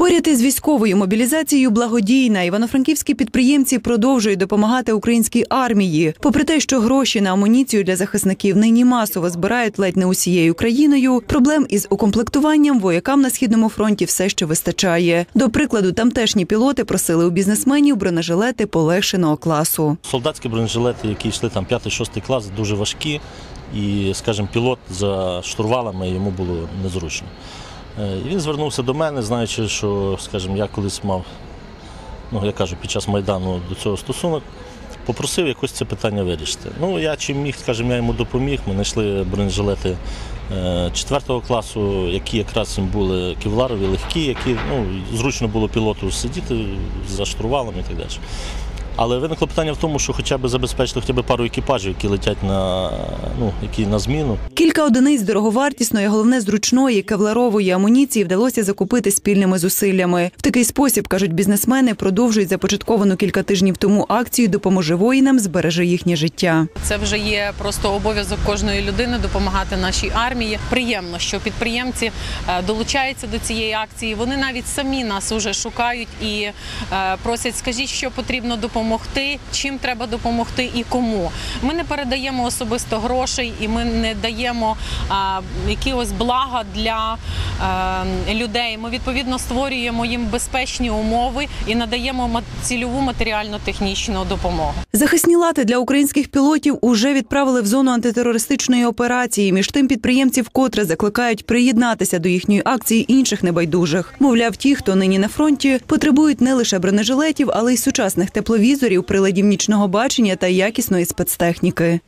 Поряд із військовою мобілізацією благодійна івано-франківські підприємці продовжують допомагати українській армії. Попри те, що гроші на амуніцію для захисників нині масово збирають ледь не усією країною. Проблем із укомплектуванням воякам на східному фронті все ще вистачає. До прикладу, тамтешні пілоти просили у бізнесменів бронежилети полегшеного класу. Солдатські бронежилети, які йшли там 5-6 клас, дуже важкі. І, скажімо, пілот за штурвалами йому було незручно. Е, І він звернувся до мене, знаючи, що, скажімо, я колись мав, ну я кажу, під час Майдану до цього стосунок, попросив якось це питання вирішити. Ну, я чим міг, скажімо, я йому допоміг. Ми знайшли бронежилети 4 класу, які якраз їм були кевларові, легкі, які ну, зручно було пілоту сидіти за штурвалом і так далі. Але виникло питання в тому, що хоча б забезпечити хоча б пару екіпажів, які летять на, ну, які на зміну. Кілька одиниць дороговартісної, головне зручної кевларової амуніції вдалося закупити спільними зусиллями. В такий спосіб кажуть бізнесмени, продовжують започатковану кілька тижнів тому акцію Допоможи воїнам, збережи їхнє життя. Це вже є просто обов'язок кожної людини допомагати нашій армії. Приємно, що підприємці е, долучаються до цієї акції. Вони навіть самі нас уже шукають і е, просять, скажіть, що потрібно допомогти, чим треба допомогти і кому. Ми не передаємо особисто грошей і ми не даємо е, якихось блага для е, людей. Ми відповідно створюємо їм безпечні умови і надаємо цільову матеріально-технічну допомогу. Захисні лати для українських пілотів уже відправили в зону антитерористичної операції. Між тим підприємці вкотре закликають приєднатися до їхньої акції інших небайдужих. Мовляв, ті, хто нині на фронті, потребують не лише бронежилетів, але й сучасних тепловізорів, приладів нічного бачення та якісної спецтехніки.